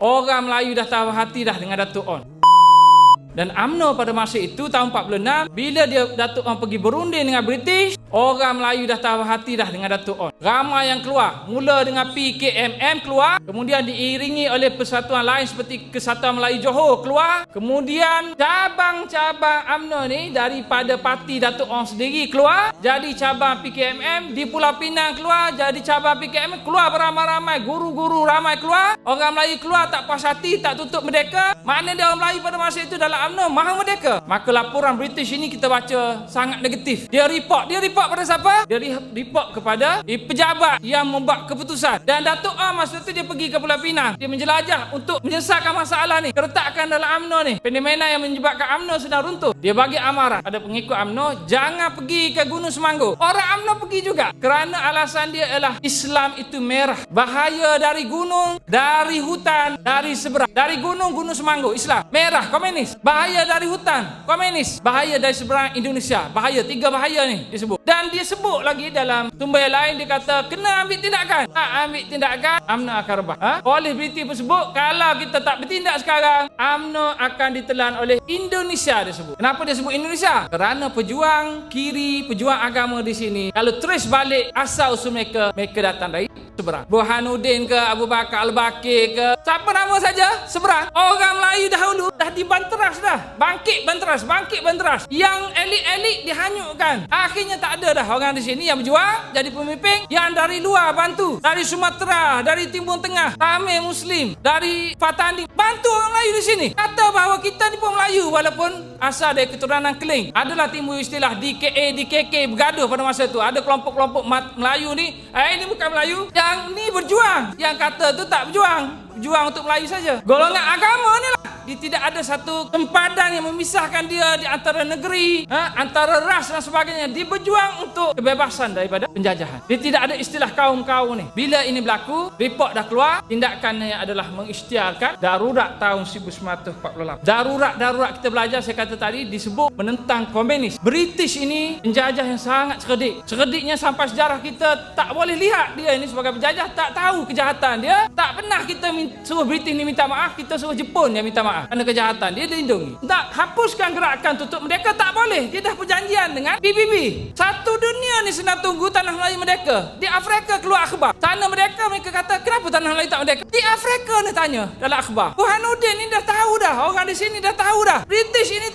Orang Melayu dah tahu hati dah dengan Datuk On. Dan UMNO pada masa itu tahun 46 bila dia Datuk On pergi berunding dengan British, orang Melayu dah tahu hati dah dengan Datuk On. Ramai yang keluar, mula dengan PKMM keluar, kemudian diiringi oleh persatuan lain seperti Kesatuan Melayu Johor keluar, kemudian cabang-cabang UMNO ni daripada parti Datuk On sendiri keluar, jadi cabang PKMM di Pulau Pinang keluar, jadi cabang PKMM keluar beramai-ramai, guru-guru ramai keluar, orang Melayu keluar tak puas hati, tak tutup merdeka. Mana dia orang Melayu pada masa itu dalam UMNO maha merdeka. Maka laporan British ini kita baca sangat negatif. Dia report, dia report pada siapa? Dia report kepada pejabat yang membuat keputusan. Dan Datuk A masa itu dia pergi ke Pulau Pinang. Dia menjelajah untuk menyelesaikan masalah ni, keretakan dalam UMNO ni. Fenomena yang menyebabkan UMNO sedang runtuh. Dia bagi amaran pada pengikut UMNO jangan pergi ke Gunung Semanggu. Orang UMNO pergi juga kerana alasan dia ialah Islam itu merah. Bahaya dari gunung, dari hutan, dari seberang. Dari gunung Gunung Semanggu Islam merah komunis. Bahaya dari hutan komunis. Bahaya dari seberang Indonesia. Bahaya tiga bahaya ni disebut. Dan dia sebut lagi dalam tumbuhan lain dia kata kena ambil tindakan. Tak ambil tindakan UMNO akan rebah. Ha? Oleh British pun sebut kalau kita tak bertindak sekarang UMNO akan ditelan oleh Indonesia dia sebut. Kenapa dia sebut Indonesia? Kerana pejuang kiri, pejuang agama di sini kalau trace balik asal usul mereka, mereka datang dari seberang. Burhanuddin ke Abu Bakar Al-Bakir ke siapa nama saja seberang. Orang Melayu dahulu dah dibanteras dah. Bangkit banteras, bangkit banteras. Yang elit-elit dihanyutkan. Akhirnya tak ada dah orang di sini yang berjuang jadi pemimpin yang dari luar bantu. Dari Sumatera, dari Timur Tengah, Tamil Muslim, dari Fatani bantu orang Melayu di sini. Kata bahawa kita ni pun Melayu walaupun asal dari keturunan Keling. Adalah timbul istilah DKA, DKK bergaduh pada masa itu. Ada kelompok-kelompok Melayu ni, eh ini bukan Melayu. Yang ni berjuang. Yang kata tu tak berjuang. Berjuang untuk Melayu saja. Golongan agama ni lah. Dia tidak ada satu tempadan yang memisahkan dia di antara negeri, ha? antara ras dan sebagainya. Dia berjuang untuk kebebasan daripada penjajahan. Dia tidak ada istilah kaum-kaum ni. Bila ini berlaku, report dah keluar, tindakannya adalah mengisytiharkan darurat tahun 1948. Darurat-darurat kita belajar, saya kata tadi, disebut menentang komunis. British ini penjajah yang sangat cerdik. Cerdiknya sampai sejarah kita tak boleh lihat dia ini sebagai penjajah, tak tahu kejahatan dia. Tak pernah kita suruh British ni minta maaf, kita suruh Jepun yang minta maaf. Kerana kejahatan, dia dilindungi. Tak hapuskan gerakan tutup merdeka, tak boleh. Dia dah perjanjian dengan PBB. Satu dunia ni senang tunggu tanah Melayu merdeka. Di Afrika keluar akhbar. Tanah merdeka mereka kata, kenapa tanah Melayu tak merdeka? Di Afrika ni tanya dalam akhbar. Burhanuddin ni dah tahu dah. Orang di sini dah tahu dah. British ini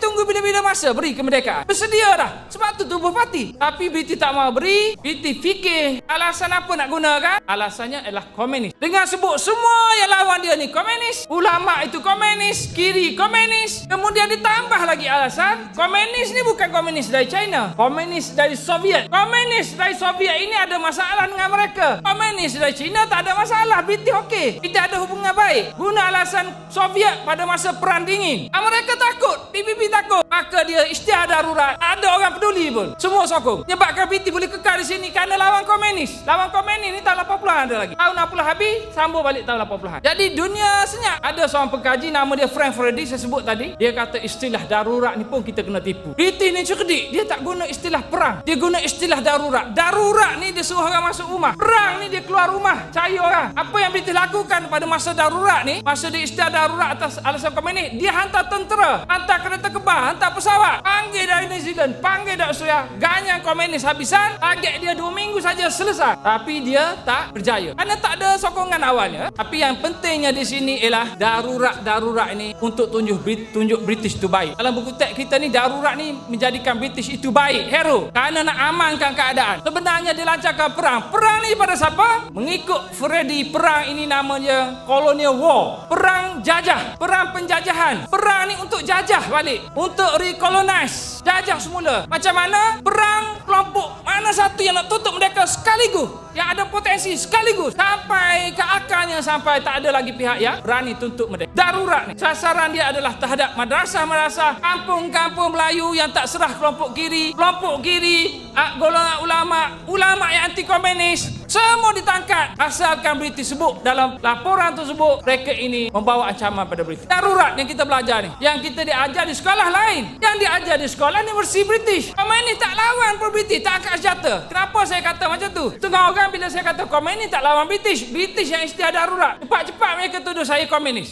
masa beri kemerdekaan. Bersedia dah. Sebab tu tubuh parti. Tapi British tak mau beri. British fikir alasan apa nak gunakan? Alasannya adalah komunis. Dengan sebut semua yang lawan dia ni komunis. Ulama itu komunis. Kiri komunis. Kemudian ditambah lagi alasan. Komunis ni bukan komunis dari China. Komunis dari Soviet. Komunis dari Soviet ini ada masalah dengan mereka. Komunis dari China tak ada masalah. British okey. Kita ada hubungan baik. Guna alasan Soviet pada masa perang dingin. Mereka takut. PBB takut. Maka dia isytihar darurat. Ada orang peduli pun. Semua sokong. Menyebabkan British boleh kekal di sini kerana lawan komunis. Lawan komunis ni tahun 80-an ada lagi. Tahun 60 habis, sambung balik tahun 80-an. Jadi dunia senyap. Ada seorang pengkaji nama dia Frank Freddy saya sebut tadi. Dia kata istilah darurat ni pun kita kena tipu. British ni cerdik. Dia tak guna istilah perang. Dia guna istilah darurat. Darurat ni dia suruh orang masuk rumah. Perang ni dia keluar rumah. Cari orang. Apa yang British lakukan pada masa darurat ni, masa dia istilah darurat atas alasan komunis, dia hantar tentera, hantar kereta kebal, hantar pesawat, panggil dari New Zealand, panggil dari Australia, ganyang komunis habisan, target dia dua minggu saja selesai. Tapi dia tak berjaya. Kerana tak ada sokongan awalnya. Tapi yang pentingnya di sini ialah darurat-darurat ini untuk tunjuk tunjuk British itu baik. Dalam buku teks kita ni darurat ni menjadikan British itu baik, hero. Kerana nak amankan keadaan. Sebenarnya dilancarkan perang. Perang ni pada siapa? Mengikut Freddy, perang ini namanya colonial war. Perang jajah, perang penjajahan. Perang ni untuk jajah balik, untuk recolonize. Jajah semula. Macam mana? Perang kelompok mana satu yang nak tutup mereka sekaligus. Yang ada potensi sekaligus. Sampai ke akarnya sampai tak ada lagi pihak yang berani tuntut mereka. Darurat ni. Sasaran dia adalah terhadap madrasah-madrasah, kampung-kampung Melayu yang tak serah kelompok kiri, kelompok kiri, golongan ulama, ulama yang anti komunis, Semua ditangkap asalkan British sebut dalam laporan tersebut rekod ini membawa ancaman pada British. Darurat yang kita belajar ni. Yang kita diajar di sekolah lain. Yang diajar di sekolah ni bersih British. Komen ni tak lawan pun British. Tak angkat senjata. Kenapa saya kata macam tu? Tengah orang bila saya kata komen ni tak lawan British. British yang istiadat darurat. Cepat-cepat mereka tuduh saya komunis.